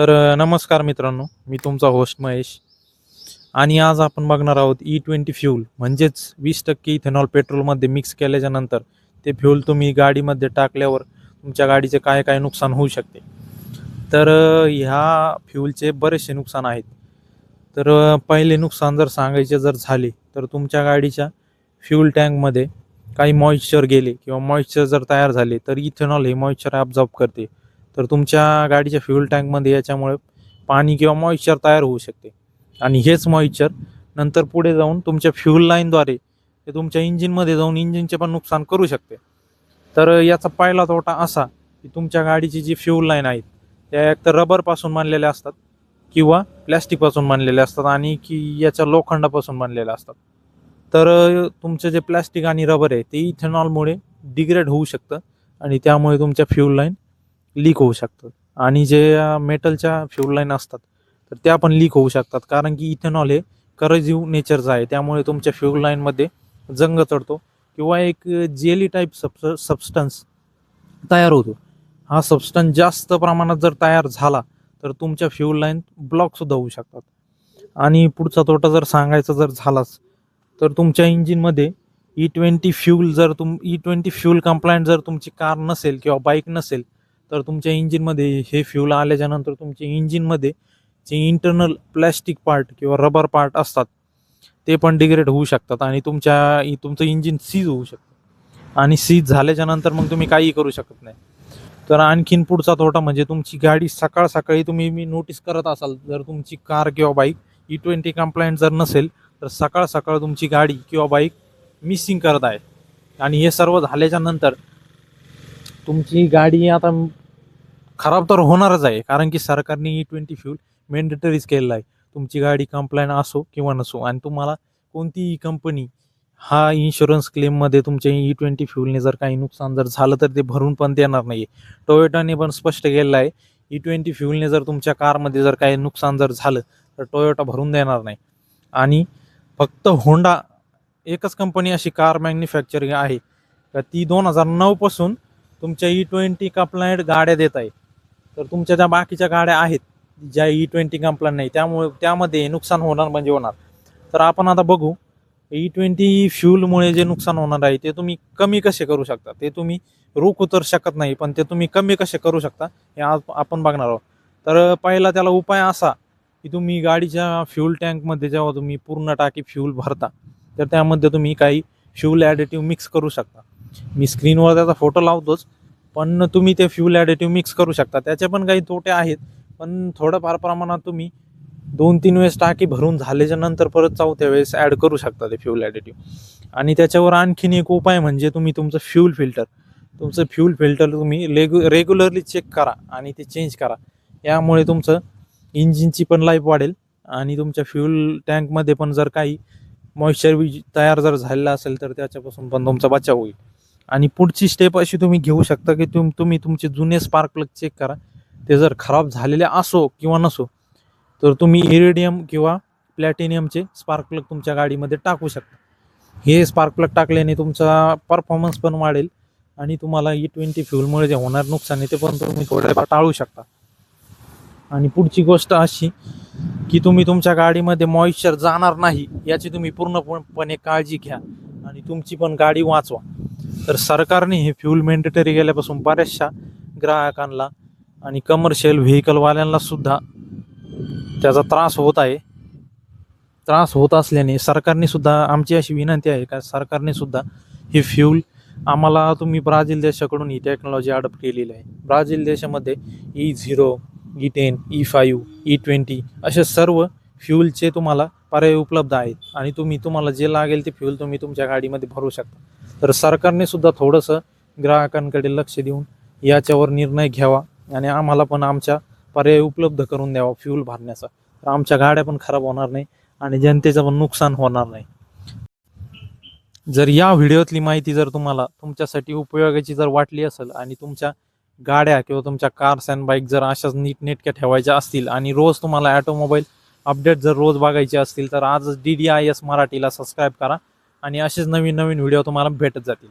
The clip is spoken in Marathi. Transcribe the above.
तर नमस्कार मित्रांनो मी तुमचा होस्ट महेश. आणि आज आपण बघणार आहोत ई ट्वेंटी फ्यूल म्हणजेच वीस टक्के इथेनॉल पेट्रोलमध्ये मिक्स केल्याच्यानंतर ते फ्यूल तुम्ही गाडीमध्ये टाकल्यावर तुमच्या गाडीचे काय काय नुकसान होऊ शकते. तर ह्या फ्यूलचे बरेचसे नुकसान आहेत. तर पहिले नुकसान जर सांगायचे जर झाले तर तुमच्या गाडीच्या फ्यूल टँकमध्ये काही मॉइश्चर गेले किंवा मॉइश्चर जर तयार झाले तर इथेनॉल हे मॉइश्चर ॲब्झॉर्ब करते. तर तुमच्या गाडीच्या फ्यूल टँकमध्ये याच्यामुळे पाणी किंवा मॉइश्चर तयार होऊ शकते. आणि हेच मॉइश्चर नंतर पुढे जाऊन तुमच्या फ्यूल लाईनद्वारे ते तुमच्या इंजिनमध्ये जाऊन इंजिनचे पण नुकसान करू शकते. तर याचा पहिला तोटा असा की तुमच्या गाडीची जी फ्यूल लाईन आहेत त्या एक तर रबरपासून बांधलेल्या असतात किंवा प्लॅस्टिकपासून बांधलेल्या असतात आणि की याच्या लोखंडापासून बांधलेल्या असतात. तर तुमचं जे प्लॅस्टिक आणि रबर आहे ते इथेनॉलमुळे डिग्रेड होऊ शकतं आणि त्यामुळे तुमच्या फ्यूल लाईन लीक होऊ शकतात आणि जे मेटलच्या फ्यूल लाईन असतात तर त्या पण लीक होऊ शकतात. कारण की इथेनॉल हे करजीव नेचरचं आहे. त्यामुळे तुमच्या फ्यूल लाईनमध्ये जंग चढतो किंवा एक जेली टाईप सब सबस्टन्स तयार होतो. हा सबस्टन्स जास्त प्रमाणात जर तयार झाला तर तुमच्या फ्यूल लाईन ब्लॉकसुद्धा होऊ शकतात. आणि पुढचा तोटा जर सांगायचा जर झालाच तर तुमच्या इंजिनमध्ये ई ट्वेंटी फ्यूल जर तुम ई ट्वेंटी फ्यूल कंप्लायंट जर तुमची कार नसेल किंवा बाईक नसेल तर तुमच्या इंजिनमध्ये हे फ्यूल आल्याच्यानंतर तुमच्या इंजिनमध्ये जे इंटरनल प्लॅस्टिक पार्ट किंवा रबर पार्ट असतात ते पण डिग्रेड होऊ शकतात आणि तुमच्या तुमचं इंजिन सीज होऊ शकतं. आणि सीज झाल्याच्यानंतर मग तुम्ही काहीही करू शकत नाही. तर आणखीन पुढचा तोटा म्हणजे तुमची गाडी सकाळ सकाळी तुम्ही मी नोटीस करत असाल जर तुमची कार किंवा बाईक ई ट्वेंटी कंप्लायंट जर नसेल तर सकाळ सकाळ तुमची गाडी किंवा बाईक मिसिंग करत आहे. आणि हे सर्व झाल्याच्यानंतर तुमची गाडी आता खराब तर होणारच आहे कारण की सरकारने ई ट्वेंटी फ्यूल मेंडेटरीज केलेला आहे. तुमची गाडी कंप्लायंट असो किंवा नसो आणि तुम्हाला कोणतीही कंपनी हा इन्शुरन्स क्लेममध्ये तुमच्या ई ट्वेंटी फ्यूलने जर काही नुकसान जर झालं तर ते भरून पण देणार नाही आहे टोयोटाने पण स्पष्ट केलेलं आहे ई ट्वेंटी फ्यूलने जर तुमच्या कारमध्ये जर काही नुकसान जर झालं तर टोयोटा भरून देणार नाही. आणि फक्त होंडा एकच कंपनी अशी कार मॅन्युफॅक्चरिंग आहे का ती दोन हजार नऊपासून तुमच्या ई ट्वेंटी कंप्लायंट गाड्या देत आहे. तर तुमच्या ज्या बाकीच्या गाड्या आहेत ज्या ई ट्वेंटी कंप्लान नाही त्यामुळे त्यामध्ये नुकसान होणार म्हणजे होणार. तर आपण आता बघू ई ट्वेंटी फ्यूलमुळे जे नुकसान होणार आहे ते तुम्ही कमी कसे करू शकता? ते तुम्ही रोखू तर शकत नाही पण ते तुम्ही कमी कसे करू शकता हे आज आपण बघणार आहोत. तर पहिला त्याला उपाय असा की तुम्ही गाडीच्या फ्यूल टँकमध्ये जेव्हा तुम्ही पूर्ण टाकी फ्यूल भरता तर त्यामध्ये तुम्ही काही फ्यूल ॲडिटिव्ह मिक्स करू शकता. मी स्क्रीनवर त्याचा फोटो लावतोच. पण तुम्ही ते फ्यूल ॲडिटिव्ह मिक्स करू शकता. त्याचे पण काही तोटे आहेत पण थोडंफार प्रमाणात तुम्ही दोन तीन वेळेस टाकी भरून झाल्याच्यानंतर परत चौथ्या वेळेस ॲड करू शकता ते फ्यूल ॲडिटिव्ह आणि त्याच्यावर आणखीन एक उपाय म्हणजे तुम्ही तुमचं फ्यूल फिल्टर तुमचं फ्यूल फिल्टर तुम्ही रेगु रेग्युलरली चेक करा आणि ते चेंज करा. यामुळे तुमचं इंजिनची पण लाईफ वाढेल आणि तुमच्या फ्यूल टँकमध्ये पण जर काही मॉइश्चर तयार जर झालेला असेल तर त्याच्यापासून पण तुमचा बचाव होईल. आणि पुढची स्टेप अशी तुम्ही घेऊ शकता की तुम तुम्ही तुमचे जुने स्पार्क प्लग चेक करा. ते जर खराब झालेले असो किंवा नसो तर तुम्ही इरिडियम किंवा प्लॅटिनियमचे स्पार्क प्लग तुमच्या गाडीमध्ये टाकू शकता. हे स्पार्क प्लग टाकल्याने तुमचा परफॉर्मन्स पण वाढेल आणि तुम्हाला ई ट्वेंटी फ्यूलमुळे जे होणार नुकसान आहे ते पण तुम्ही थोडंफार टाळू शकता. आणि पुढची गोष्ट अशी की तुम्ही तुमच्या गाडीमध्ये मॉइश्चर जाणार नाही याची तुम्ही पूर्णपणे काळजी घ्या आणि तुमची पण गाडी वाचवा. तर सरकारने हे फ्यूल मेंडेटरी गेल्यापासून बऱ्याचशा ग्राहकांना आणि कमर्शियल व्हेकलवाल्यांना सुद्धा त्याचा त्रास होत आहे. त्रास होत असल्याने सरकारने सुद्धा आमची अशी विनंती आहे का सरकारने सुद्धा हे फ्यूल आम्हाला तुम्ही ब्राझील देशाकडून ही टेक्नॉलॉजी अडॉप्ट केलेली आहे. ब्राझील देशामध्ये E zero E ten E five E twenty असे सर्व फ्यूलचे तुम्हाला पर्याय उपलब्ध आहेत आणि तुम्ही तुम्हाला जे लागेल ते फ्यूल तुम्ही तुमच्या गाडीमध्ये भरू शकता. तर सरकारने सुद्धा थोडंसं ग्राहकांकडे लक्ष देऊन याच्यावर निर्णय घ्यावा आणि आम्हाला पण आमच्या पर्याय उपलब्ध करून द्यावा फ्यूल भरण्याचा. तर आमच्या गाड्या पण खराब होणार नाही आणि जनतेचं पण नुकसान होणार नाही. जर या व्हिडिओतली माहिती जर तुम्हाला तुमच्यासाठी उपयोगाची जर वाटली असेल आणि तुमच्या गाड्या किंवा तुमच्या कार्स अँड बाईक जर अशाच नीटनेटक्या ठेवायच्या असतील आणि रोज तुम्हाला ॲटोमोबाईल अपडेट जर रोज बघायचे असतील तर आजच डी डी आय एस मराठीला सबस्क्राईब करा. आणि असेच नवीन नवीन व्हिडिओ तुम्हाला भेटत जातील.